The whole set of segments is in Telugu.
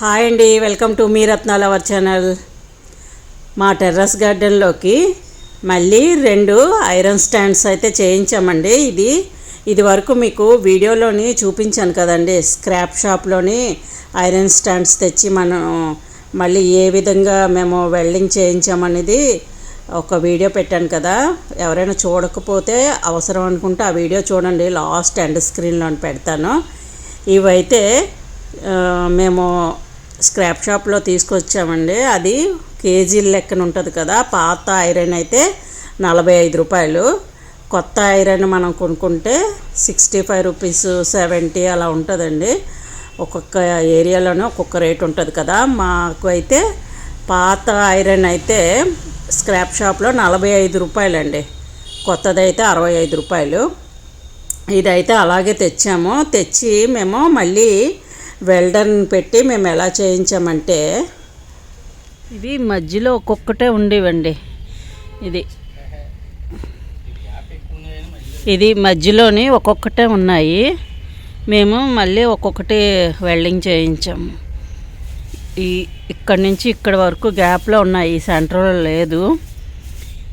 హాయ్ అండి వెల్కమ్ టు మీ రత్నాల అవర్ ఛానల్. మా టెర్రస్ గార్డెన్లోకి మళ్ళీ రెండు ఐరన్ స్టాండ్స్ అయితే చేయించామండి. ఇది ఇది వరకు మీకు వీడియోలోని చూపించాను కదండి. స్క్రాప్ షాప్లోని ఐరన్ స్టాండ్స్ తెచ్చి మనం మళ్ళీ ఏ విధంగా మేము వెల్డింగ్ చేయించామనేది ఒక వీడియో పెట్టాను కదా. ఎవరైనా చూడకపోతే అవసరం అనుకుంటే ఆ వీడియో చూడండి. లాస్ట్ ఎండ్ స్క్రీన్లో పెడతాను. ఇవైతే మేము స్క్రాప్ షాప్లో తీసుకొచ్చామండి. అది కేజీల లెక్కన ఉంటుంది కదా పాత ఐరన్ అయితే నలభై ఐదు రూపాయలు. కొత్త ఐరన్ మనం కొనుక్కుంటే సిక్స్టీ ఫైవ్ రూపీస్ సెవెంటీ అలా ఉంటుందండి. ఒక్కొక్క ఏరియాలోనే ఒక్కొక్క రేట్ ఉంటుంది కదా. మాకు అయితే పాత ఐరన్ అయితే స్క్రాప్ షాప్లో నలభై ఐదు రూపాయలండి. కొత్తదైతే అరవై ఐదు రూపాయలు. ఇదైతే అలాగే తెచ్చాము. తెచ్చి మేము మళ్ళీ వెల్డర్ని పెట్టి మేము ఎలా చేయించామంటే ఇది మధ్యలో ఒక్కొక్కటే ఉండేవండి. ఇది. ఇది మధ్యలోని ఒక్కొక్కటే ఉన్నాయి. మేము మళ్ళీ ఒక్కొక్కటి వెల్డింగ్ చేయించాము. ఈ ఇక్కడి నుంచి ఇక్కడ వరకు గ్యాప్లో ఉన్నాయి ఈ సెంటర్లో లేదు.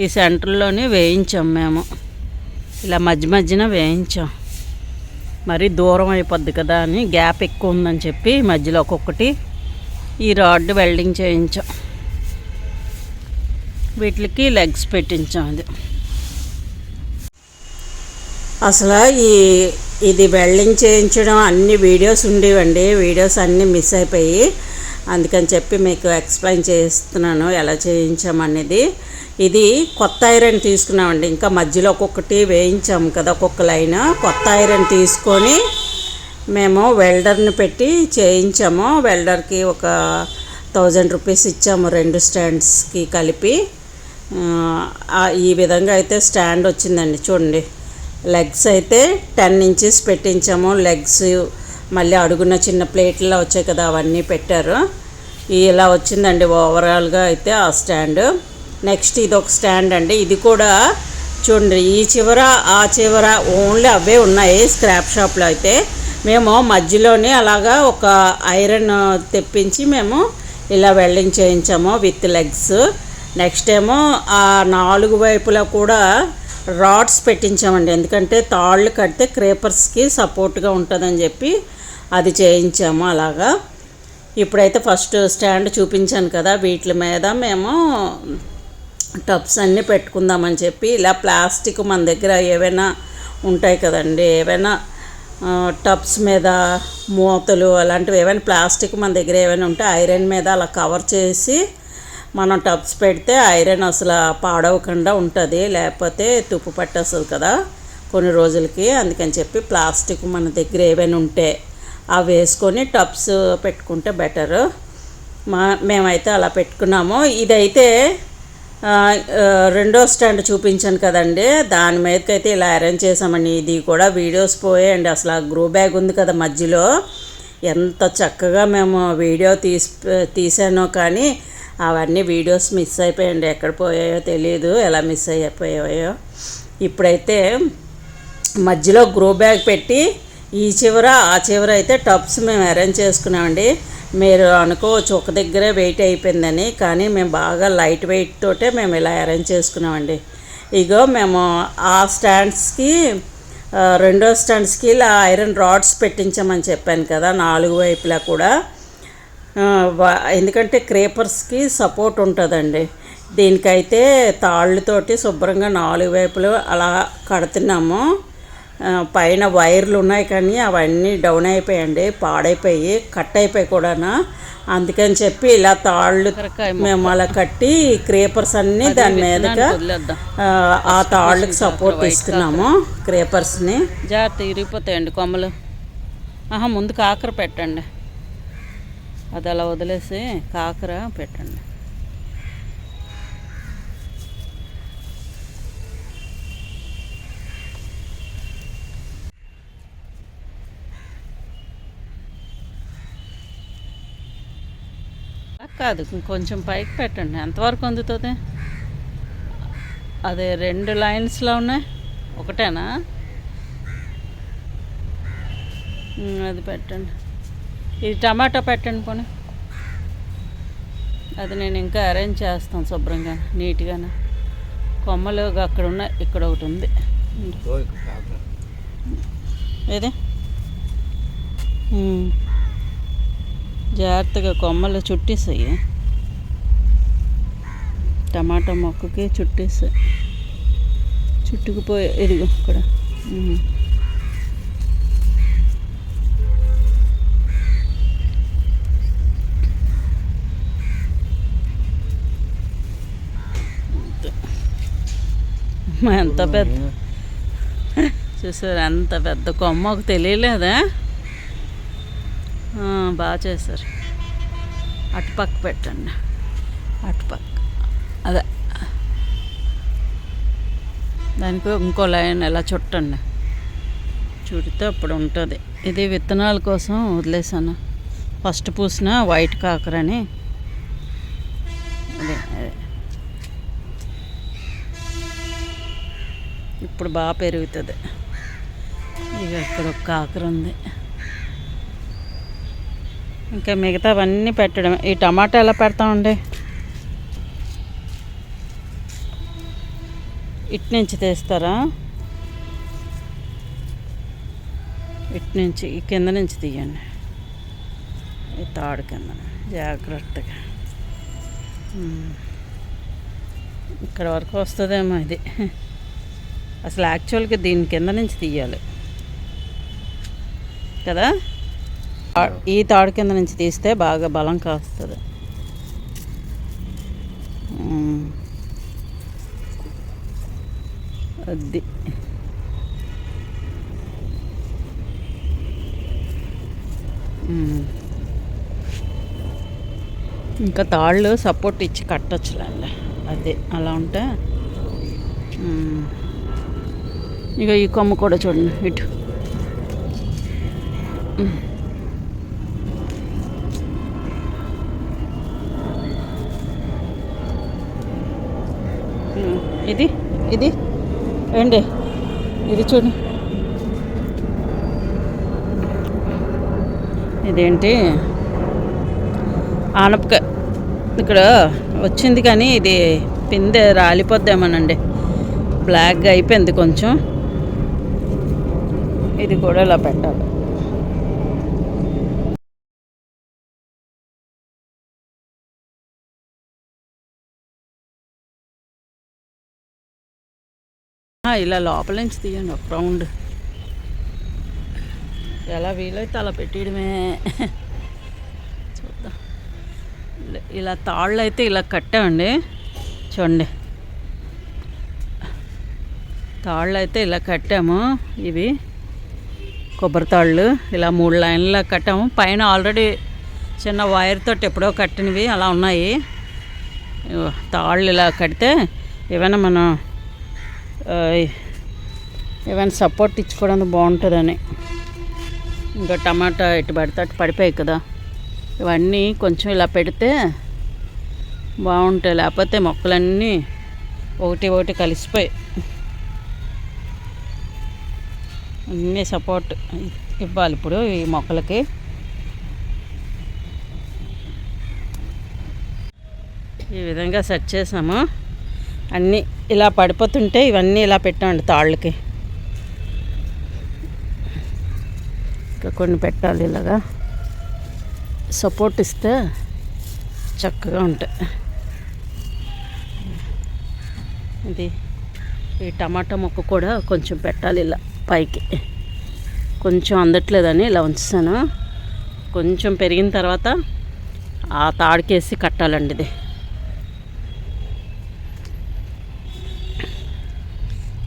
ఈ సెంటర్లోనే వేయించాం మేము. ఇలా మధ్య మధ్యన వేయించాం. మరి దూరం అయిపోద్ది కదా అని గ్యాప్ ఎక్కువ ఉందని చెప్పి మధ్యలో ఒక్కొక్కటి ఈ రాడ్ వెల్డింగ్ చేయించాం. వీటికి లెగ్స్ పెట్టించాం అది. అసలు ఈ ఇది వెల్డింగ్ చేయించడం అన్ని వీడియోస్ ఉండేవండి. వీడియోస్ అన్నీ మిస్ అయిపోయి అందుకని చెప్పి మీకు ఎక్స్ప్లెయిన్ చేస్తున్నాను ఎలా చేయించామనేది. ఇది కొత్త ఐరన్ తీసుకున్నామండి. ఇంకా మధ్యలో ఒక్కొక్కటి వేయించాము కదా ఒక్కొక్క లైన్. కొత్త ఐరన్ తీసుకొని మేము వెల్డర్ని పెట్టి చేయించాము. వెల్డర్కి ఒక థౌజండ్ రూపీస్ ఇచ్చాము రెండు స్టాండ్స్కి కలిపి. ఈ విధంగా అయితే స్టాండ్ వచ్చిందండి చూడండి. లెగ్స్ అయితే టెన్ ఇంచెస్ పెట్టించాము. లెగ్స్ మళ్ళీ అడుగున చిన్న ప్లేట్లో వచ్చాయి కదా అవన్నీ పెట్టారు. ఇలా వచ్చిందండి ఓవరాల్గా అయితే ఆ స్టాండ్. నెక్స్ట్ ఇది ఒక స్టాండ్ అండి. ఇది కూడా చూడండి ఈ చివర ఆ చివర ఓన్లీ అవే ఉన్నాయి స్క్రాప్ షాప్లో అయితే. మేము మధ్యలోనే అలాగా ఒక ఐరన్ తెప్పించి మేము ఇలా వెల్డింగ్ చేయించాము విత్ లెగ్స్. నెక్స్ట్ ఏమో ఆ నాలుగు వైపులా కూడా రాడ్స్ పెట్టించామండి. ఎందుకంటే తాళ్ళు కడితే క్రేపర్స్కి సపోర్ట్గా ఉంటుందని చెప్పి అది చేయించాము అలాగా. ఇప్పుడైతే ఫస్ట్ స్టాండ్ చూపించాను కదా వీటి మీద మేము టబ్స్ అన్నీ పెట్టుకుందామని చెప్పి ఇలా ప్లాస్టిక్ మన దగ్గర ఏవైనా ఉంటాయి కదండి ఏవైనా టబ్స్ మీద మూతలు అలాంటివి ఏవైనా ప్లాస్టిక్ మన దగ్గర ఏమైనా ఉంటే ఐరన్ మీద అలా కవర్ చేసి మనం టబ్స్ పెడితే ఐరన్ అసలు పాడవకుండా ఉంటుంది లేకపోతే తుప్పు పట్టేస్తుంది కదా కొన్ని రోజులకి. అందుకని చెప్పి ప్లాస్టిక్ మన దగ్గర ఏవైనా ఉంటే అవి వేసుకొని టబ్స్ పెట్టుకుంటే బెటరు. మా మేమైతే అలా పెట్టుకున్నాము. ఇదైతే రెండో స్టాండ్ చూపించాను కదండి. దాని మీదకైతే ఇలా అరేంజ్ చేసామండి ఇది కూడా వీడియోస్ పోయాయండి అసలు ఆ గ్రో బ్యాగ్ ఉంది కదా మధ్యలో. ఎంత చక్కగా మేము వీడియో తీసి తీసానో కానీ అవన్నీ వీడియోస్ మిస్ అయిపోయాయండి. ఎక్కడ పోయాయో తెలియదు ఎలా మిస్ అయిపోయాయో. ఇప్పుడైతే మధ్యలో గ్రో బ్యాగ్ పెట్టి ఈ చివర ఆ చివర అయితే టబ్స్ మేము అరేంజ్ చేసుకున్నామండి. మీరు అనుకోవచ్చు ఒక దగ్గరే వెయిట్ అయిపోయిందని కానీ మేము బాగా లైట్ వెయిట్ తోటే మేము ఇలా అరేంజ్ చేసుకున్నామండి. ఇగో మేము ఆ స్టాండ్స్కి రెండో స్టాండ్స్కి ఇలా ఐరన్ రాడ్స్ పెట్టించామని చెప్పాను కదా నాలుగు వైపులా కూడా. ఎందుకంటే క్రేపర్స్కి సపోర్ట్ ఉంటుందండి. దీనికైతే తాళ్ళతోటి శుభ్రంగా నాలుగు వైపులు అలా కడుతున్నాము. పైన వైర్లు ఉన్నాయి కానీ అవన్నీ డౌన్ అయిపోయాయండి. పాడైపోయి కట్ అయిపోయి కూడాను. అందుకని చెప్పి ఇలా తాళ్ళు మేము అలా కట్టి క్రేపర్స్ అన్నీ దాని మీదగా ఆ, ఆ తాళ్ళకి సపోర్ట్ ఇస్తున్నాము క్రేపర్స్ని. జాగ్రత్త ఇరిగిపోతాయండి కొమ్మలు. ఆహా ముందు కాకర పెట్టండి. అది అలా వదిలేసి కాకర పెట్టండి. కాదు కొంచెం పైకి పెట్టండి. ఎంతవరకు అందుతుంది? అదే రెండు లైన్స్లో ఉన్నాయి. ఒకటేనా? అది పెట్టండి. ఇది టమాటా పెట్టండి పోనీ. అది నేను ఇంకా అరేంజ్ చేస్తాను శుభ్రంగా నీట్గానే. కొమ్మలు అక్కడ ఉన్నాయి ఇక్కడ ఒకటి ఉంది. ఏది? ఉమ్. జాగ్రత్తగా కొమ్మలు చుట్టేసాయి. టమాటా మొక్కకి చుట్టేసాయి. చుట్టుకుపోయి ఇదిగో ఇక్కడ. ఎంత పెద్ద చూసారు ఎంత పెద్ద కొమ్మ ఒక తెలియలేదా? బాగా చేశారు. అటుపక్క పెట్టండి. అటుపక్క అదే. దానికి ఇంకో లైన్ ఎలా చుట్టండి. చుడితే అప్పుడు ఉంటుంది. ఇది విత్తనాల కోసం వదిలేసాను ఫస్ట్ పూసిన వైట్ కాకరని అదే అదే ఇప్పుడు బాగా పెరుగుతుంది. ఇక ఇక్కడ ఒక కాకర ఉంది. ఇంకా మిగతావన్నీ పెట్టడం ఈ టమాటా ఎలా పెడతామండి ఇటు నుంచి తీస్తారా? ఇటు నుంచి ఈ కింద నుంచి తీయండి. ఈ తాడు కింద. జాగ్రత్తగా. ఇక్కడ వరకు వస్తుందేమో ఇది. అసలు యాక్చువల్గా దీని కింద నుంచి తీయాలి. కదా? ఈ తాడు కింద నుంచి తీస్తే బాగా బలం కాస్తుంది. అది. ఇంకా తాళ్ళు సపోర్ట్ ఇచ్చి కట్టొచ్చులేండి. అదే అలా ఉంటే ఇక ఈ కొమ్మ కూడా చూడండి ఇటు. ఇది? ఇది? ఏంటి ఇది చూడు. ఇదేంటి? ఆనపకాయ. ఇక్కడ వచ్చింది కానీ ఇది పిందె రాలిపోద్దామనండి. బ్లాక్గా అయిపోయింది కొంచెం. ఇది కూడా ఇలా పెట్టాలి. ఆ, ఇలా లోపల నుంచి తీయండి ఒక రౌండ్. ఎలా వీలైతే అలా పెట్టేయడమే. చూద్దాం. ఇలా తాళ్ళు అయితే ఇలా కట్టామండి. చూడండి. తాళ్ళు అయితే ఇలా కట్టాము ఇవి. కొబ్బరి తాళ్ళు ఇలా మూడు లైన్లా కట్టాము పైన ఆల్రెడీ చిన్న వైర్ తోటి ఎప్పుడో కట్టినవి అలా ఉన్నాయి. తాళ్ళు ఇలా కడితే ఏమైనా మనం ఏమైనా సపోర్ట్ ఇచ్చుకోవడానికి బాగుంటుందని. ఇంకా టమాటా ఇటు పడితే అటు పడిపోయాయి కదా. ఇవన్నీ కొంచెం ఇలా పెడితే బాగుంటాయి. లేకపోతే మొక్కలన్నీ ఒకటి ఒకటి కలిసిపోయి అన్నీ సపోర్ట్ ఇవ్వాలి ఇప్పుడు ఈ మొక్కలకి. ఈ విధంగా సెట్ చేసాము. అన్నీ ఇలా పడిపోతుంటే ఇవన్నీ ఇలా పెట్టామండి తాళ్ళకి. ఇంకా కొన్ని పెట్టాలి ఇలాగా. సపోర్ట్ ఇస్తే చక్కగా ఉంటాయి. ఇది ఈ టమాటా మొక్క కూడా కొంచెం పెట్టాలి ఇలా. పైకి. కొంచెం అందట్లేదని ఇలా ఉంచాను కొంచెం పెరిగిన తర్వాత ఆ తాడుకేసి కట్టాలండి ఇది.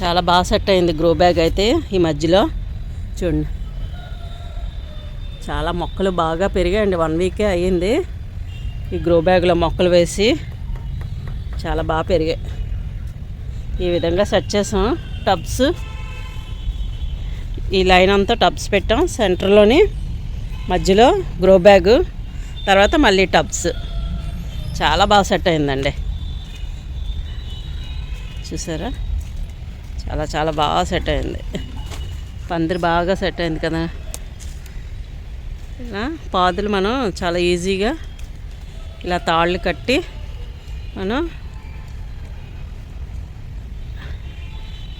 చాలా బాగా సెట్ అయింది గ్రో బ్యాగ్ అయితే ఈ మధ్యలో. చూడండి. చాలా మొక్కలు బాగా పెరిగాయండి. వన్ వీకే అయ్యింది ఈ గ్రో బ్యాగ్లో మొక్కలు వేసి. చాలా బాగా పెరిగాయి. ఈ విధంగా సెట్ చేసాం. టబ్స్ ఈ లైన్ అంతా టబ్స్ పెట్టాం. సెంటర్లోని మధ్యలో గ్రో బ్యాగ్ తర్వాత మళ్ళీ టబ్స్. చాలా బాగా సెట్ అయిందండి. చూసారా? చాలా చాలా బాగా సెట్ అయింది. పందిరి బాగా సెట్ అయింది కదా? ఇలా పాదులు మనం చాలా ఈజీగా ఇలా తాళ్ళు కట్టి మనం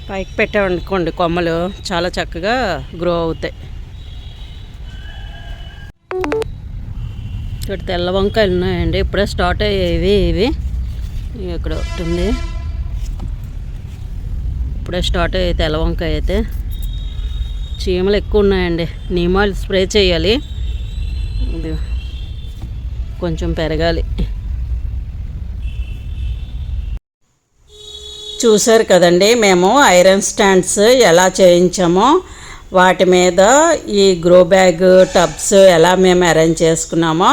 పైకి పెట్టామనుకోండి కొమ్మలు చాలా చక్కగా గ్రో అవుతాయి. ఇక్కడ తెల్ల వంకాయలు ఉన్నాయండి. ఇప్పుడే స్టార్ట్ అయ్యేవి ఇవి. ఇక్కడ ఒకటి ఉంది. ఇప్పుడే స్టార్ట్ అయ్యే తెల్ల వంకాయ అయితే. చీమలు ఎక్కువ ఉన్నాయండి. నీమాలు స్ప్రే చేయాలి. కొంచెం పెరగాలి. చూసారు కదండి మేము ఐరన్ స్టాండ్స్ ఎలా చేయించామో వాటి మీద ఈ గ్రో బ్యాగ్ టబ్స్ ఎలా మేము అరేంజ్ చేసుకున్నామో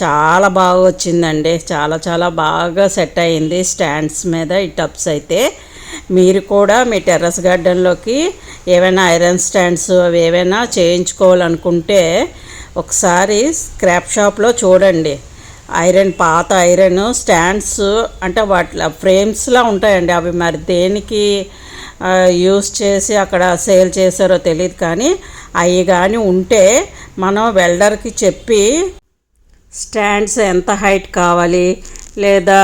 చాలా బాగా వచ్చిందండి. చాలా చాలా బాగా సెట్ అయింది స్టాండ్స్ మీద ఈ టబ్స్ అయితే. మీరు కూడా మీ టెర్రస్ గార్డెన్లోకి ఏవైనా ఐరన్ స్టాండ్స్ అవి ఏవైనా చేయించుకోవాలనుకుంటే ఒకసారి స్క్రాప్ షాప్లో చూడండి. ఐరన్ పాత ఐరన్ స్టాండ్స్ అంటే వాటి ఫ్రేమ్స్లా ఉంటాయండి. అవి మరి దేనికి యూస్ చేసి అక్కడ సేల్ చేశారో తెలియదు కానీ అవి కానీ ఉంటే మనం వెల్డర్కి చెప్పి స్టాండ్స్ ఎంత హైట్ కావాలి లేదా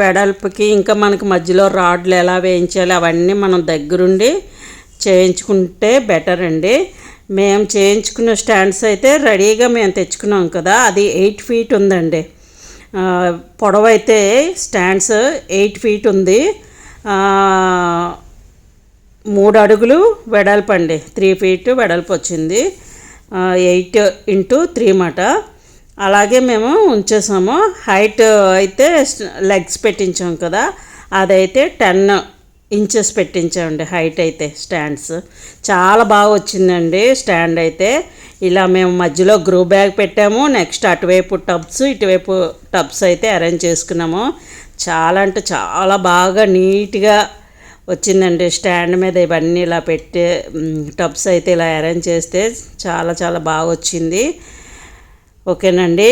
వెడల్పుకి ఇంకా మనకి మధ్యలో రాడ్లు ఎలా వేయించాలి అవన్నీ మనం దగ్గరుండి చేయించుకుంటే బెటర్ అండి. మేము చేయించుకున్న స్టాండ్స్ అయితే రెడీగా మేము తెచ్చుకున్నాం కదా అది ఎయిట్ ఫీట్ ఉందండి. పొడవైతే స్టాండ్స్ ఎయిట్ ఫీట్ ఉంది. మూడు అడుగులు వెడల్పు అండి. త్రీ ఫీట్ వెడల్పు వచ్చింది. ఎయిట్ ఇంటూ త్రీ మాట అలాగే మేము ఉంచేసాము. హైట్ అయితే లెగ్స్ పెట్టించాం కదా. అదైతే టెన్ ఇంచెస్ పెట్టించామండి హైట్ అయితే స్టాండ్స్ చాలా బాగా వచ్చిందండి స్టాండ్ అయితే. ఇలా మేము మధ్యలో గ్రూ బ్యాగ్ పెట్టాము నెక్స్ట్ అటువైపు టబ్స్ ఇటువైపు టబ్స్ అయితే అరేంజ్ చేసుకున్నాము. చాలా అంటే చాలా బాగా నీట్గా వచ్చిందండి స్టాండ్ మీద ఇవన్నీ ఇలా పెట్టే టబ్స్ అయితే ఇలా అరేంజ్ చేస్తే చాలా చాలా బాగా వచ్చింది. ఓకేనండి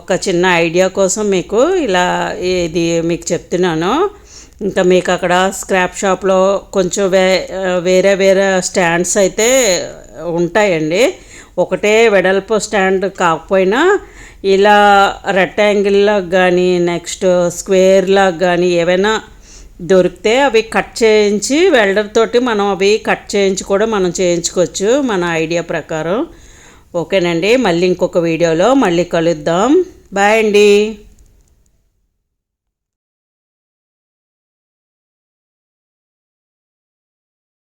ఒక చిన్న ఐడియా కోసం మీకు ఇలా ఇది మీకు చెప్తున్నాను. ఇంకా మీకు అక్కడ స్క్రాప్ షాప్లో కొంచెం వే వేరే వేరే స్టాండ్స్ అయితే ఉంటాయండి. ఒకటే వెడల్పు స్టాండ్ కాకపోయినా ఇలా రెక్టాంగిల్లా కానీ నెక్స్ట్ స్క్వేర్లా కానీ ఏవైనా దొరికితే అవి కట్ చేయించి వెల్డర్ తోటి మనం అవి కట్ చేయించి కూడా మనం చేయించుకోవచ్చు మన ఐడియా ప్రకారం. ఓకేనండి. మళ్ళీ ఇంకొక వీడియోలో మళ్ళీ కలుద్దాం. బాయ్ అండి.